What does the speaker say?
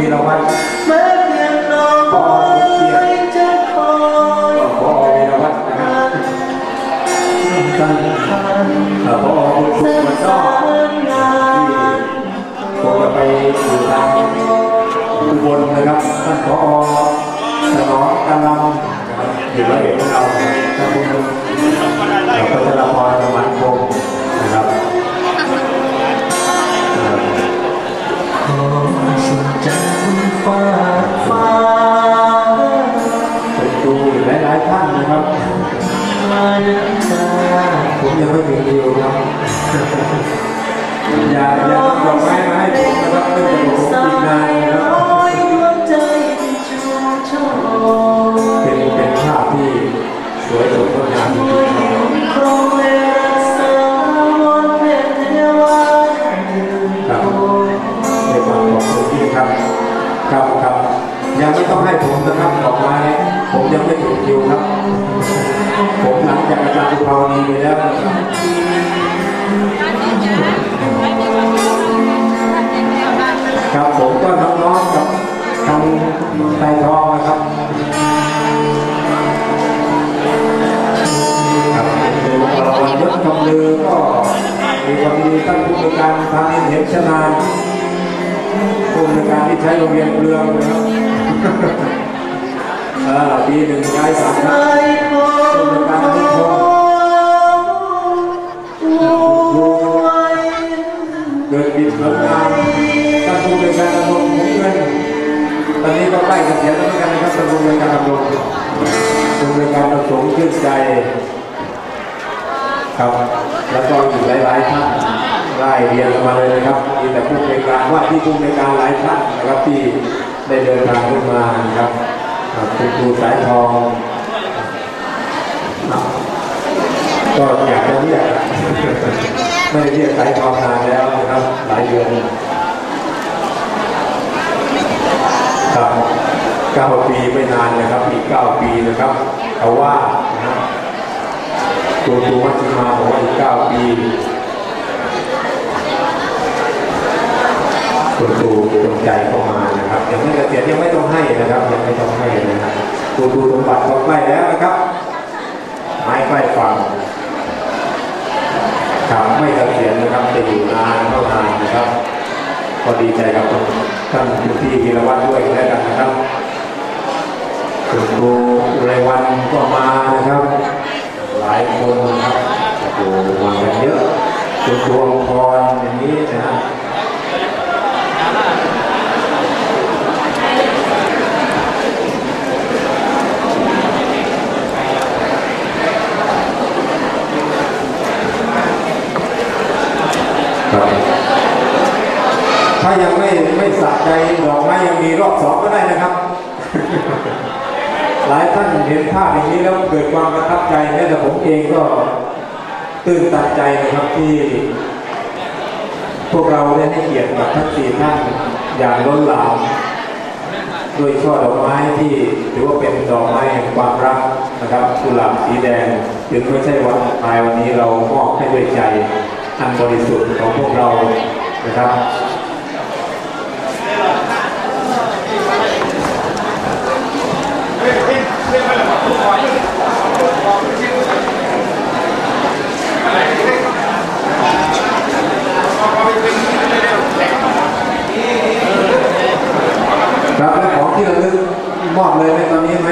วีรวัฒน์แม้เพียงน้อยจะคอยพอวีรวัฒน์นะครับกันทันเอ่อพอคุณครูมันนอกงานคงจะไปสู่ทางอุบลนะครับท่านผอสนองกำลังนะครับอยู่ระเบียบของเราท่านผู้ชม ผมยังไม่ถึงคิวครับอย่าอย่า ยังไม่ต้องให้ผมนะครับดอกไม้ผมยังไม่ถึงคิวครับ ผมหลังจากอาจารย์ภาวดีไปแล้วนะครับครับผมก็น้องๆกับทางไทยทองนะครับครับเรายศคำลือก็มีความดีท่านผู้ในวยการทางเห็นชนาผู้ในวยการที่ใช้โรงเรียนเปลืองนะครับ เออปีหนึ่งย้ายสามครั้งไอ้คนรวยเกิดบิดเกิดงานท่านผู้ในวยการดำรงผมเงินตอนนี้ก็ใกล้เกษียณแล้วเหมือนกันนะครับท่านผู้ในวยการดำรงผู้ในวยการประสงค์ชื่นใจครับแล้วก็อีกหลายๆท่านไล่เรียนมาเลยนะครับมีแต่ผู้ในวยการว่าที่ผู้ในวยการหลายท่านนะครับที่ ได้เดินทางขึ้นมาครับคุณครูสายทอง ก็อยากจะเรียกไม่ได้เรียกสายทองนานแล้วนะครับ หลายเดือนครับเก้าปีไม่นานนะครับ อีกเก้าปีนะครับเขาว่านะตัวตัววัชิมาบอกว่าอีกเก้าปี ตัวตัวงใจเข้ามานะครับยังไม่เกษียณยังไม่ต้องให้นะครับยังไม่ต้องให้นะครับตัวตัวสมบัติก็ใกล้แล้วนะครับไม้ใกล้ฝั่งครับไม่เกษียณนะครับจะอยู่นานเท่านานนะครับก็ดีใจกับท่านคุณพี่วีรวัฒน์ด้วยแล้วกันนะครับคุณครูไรวันก็มานะครับ หลายคนนะครับโอ้โหมากันเยอะคุณดวงพรอย่างนี้นะฮะครับ ถ้ายังไม่ไม่สะใจดอกไม้ยังมีรอบสองก็ได้นะครับ หลายท่านเห็นภาพอย่างนี้แล้วเกิดความประทับใจแม้แต่ผมเองก็ตื่นตันใจนะครับที่พวกเราได้ให้เกียรติกับทั้งสี่ท่านอย่างล้นหลามด้วยช่อดอกไม้ที่ถือว่าเป็นดอกไม้แห่งความรักนะครับกุหลาบสีแดงถึงไม่ใช่วันภายวันนี้เรามอบให้ด้วยใจ อันบริสุทธิ์ของพวกเรานะครับครับและของที่ระลึกมอบเลยไหมตอนนี้ไหม